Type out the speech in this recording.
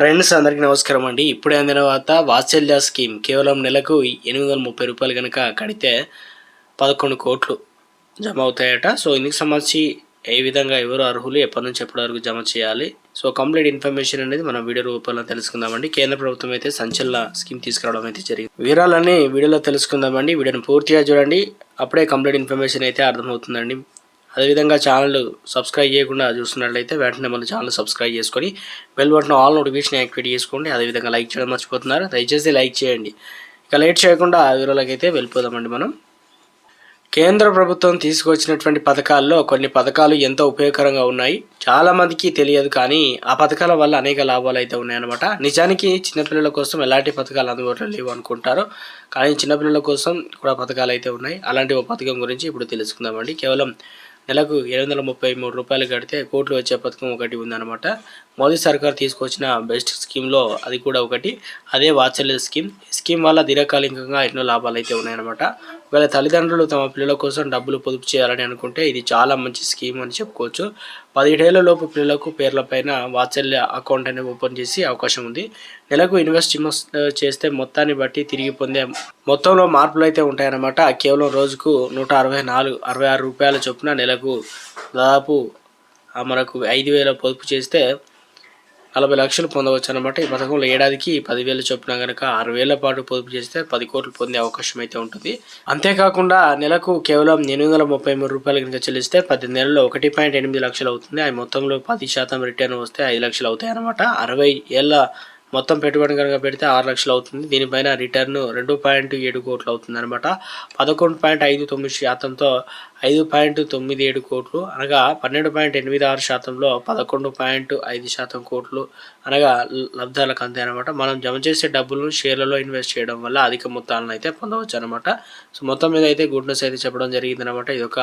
Friends అందరికీ నమస్కారం అండి. ఇప్పుడే అందిన తర్వాత వాత్సల్య స్కీమ్ కేవలం నెలకు ఎనిమిది వందల ముప్పై రూపాయలు కనుక కడితే పదకొండు కోట్లు జమ అవుతాయట సో ఇందుకు సంబంధించి ఏ విధంగా ఎవరు అర్హులు ఎప్పటి నుంచి ఎప్పటి వరకు జమ చేయాలి? సో కంప్లీట్ ఇన్ఫర్మేషన్ అనేది మనం వీడియో రూపంలో తెలుసుకుందామండి కేంద్ర ప్రభుత్వం అయితే సంచలన స్కీమ్ తీసుకురావడం అయితే జరిగింది. వివరాలన్నీ వీడియోలో తెలుసుకుందామండి వీడియోని పూర్తిగా చూడండి. అప్పుడే కంప్లీట్ ఇన్ఫర్మేషన్ అయితే అర్థమవుతుందండి. అదేవిధంగా ఛానల్ సబ్స్క్రైబ్ చేయకుండా చూస్తున్నట్లయితే వెంటనే మన ఛానల్ సబ్స్క్రైబ్ చేసుకొని bell button all notification activate చేసుకోండి. అదేవిధంగా లైక్ చేయడం మర్చిపోతున్నారు. దయచేసి లైక్ చేయండి. ఇక లేట్ చేయకుండా వివరాలకి అయితే వెళ్ళిపోదామండి మనం. కేంద్ర ప్రభుత్వం తీసుకొచ్చినటువంటి పథకాల్లో కొన్ని పథకాలు ఎంతో ఉపయోగకరంగా ఉన్నాయి. చాలామందికి తెలియదు కానీ ఆ పథకాల వల్ల అనేక లాభాలు అయితే ఉన్నాయన్నమాట. నిజానికి చిన్నపిల్లల కోసం ఎలాంటి పథకాలు అందుబాటులో లేవు అనుకుంటారు కానీ చిన్నపిల్లల కోసం కూడా పథకాలు అయితే ఉన్నాయి. అలాంటి ఒక పథకం గురించి ఇప్పుడు తెలుసుకుందామండి. కేవలం నెలకు ఏడు వందల ముప్పై మూడు రూపాయలు కడితే కోట్లు వచ్చే పథకం ఒకటి ఉందన్నమాట. మోదీ సర్కార్ తీసుకొచ్చిన బెస్ట్ స్కీమ్లో అది కూడా ఒకటి. అదే వాత్సల్య స్కీమ్. ఈ స్కీమ్ వల్ల దీర్ఘకాలికంగా ఎన్నో లాభాలు అయితే ఉన్నాయన్నమాట. ఒకవేళ తల్లిదండ్రులు తమ పిల్లల కోసం డబ్బులు పొదుపు చేయాలని అనుకుంటే ఇది చాలా మంచి స్కీమ్ అని చెప్పుకోవచ్చు. పదిహేడేళ్ళ లోపు పిల్లలకు పేర్లపైన వాత్సల్య అకౌంట్ అనేది ఓపెన్ చేసి అవకాశం ఉంది. నెలకు ఇన్వెస్ట్ చేస్తే మొత్తాన్ని బట్టి తిరిగి పొందే మొత్తంలో మార్పులు అయితే ఉంటాయన్నమాట. కేవలం రోజుకు నూట అరవై నాలుగు అరవై ఆరు రూపాయల చొప్పున నెలకు దాదాపు మనకు ఐదు వేల పొదుపు చేస్తే నలభై లక్షలు పొందవచ్చు అనమాట ఈ పథకంలో ఏడాదికి పదివేలు చొప్పున కనుక ఆరు వేల పాటు పొదుపు చేస్తే పది కోట్లు పొందే అవకాశం అయితే ఉంటుంది. అంతేకాకుండా నెలకు కేవలం ఎనిమిది వందల ముప్పై మూడు రూపాయలు కనుక చెల్లిస్తే పది నెలల్లో ఒకటి పాయింట్ ఎనిమిది లక్షలు అవుతుంది. ఆ మొత్తంలో పది శాతం రిటర్న్ వస్తే ఐదు లక్షలు అవుతాయి అనమాట అరవై ఏళ్ళ మొత్తం పెట్టుబడి కనుక పెడితే ఆరు లక్షలు అవుతుంది. దీనిపైన రిటర్న్ రెండు పాయింట్ ఏడు కోట్లు అవుతుంది అనమాట పదకొండు పాయింట్ ఐదు తొమ్మిది శాతంతో ఐదు పాయింట్ తొమ్మిది ఏడు కోట్లు అనగా పన్నెండు పాయింట్ ఎనిమిది ఆరు శాతంలో పదకొండు పాయింట్ ఐదు శాతం కోట్లు అనగా లబ్ధాలకు అంతే అనమాట మనం జమ చేసే డబ్బులను షేర్లలో ఇన్వెస్ట్ చేయడం వల్ల అధిక మొత్తాలను అయితే పొందవచ్చు అనమాట సో మొత్తం మీద అయితే గుడ్ న్యూస్ అయితే చెప్పడం జరిగింది అనమాట ఇది ఒక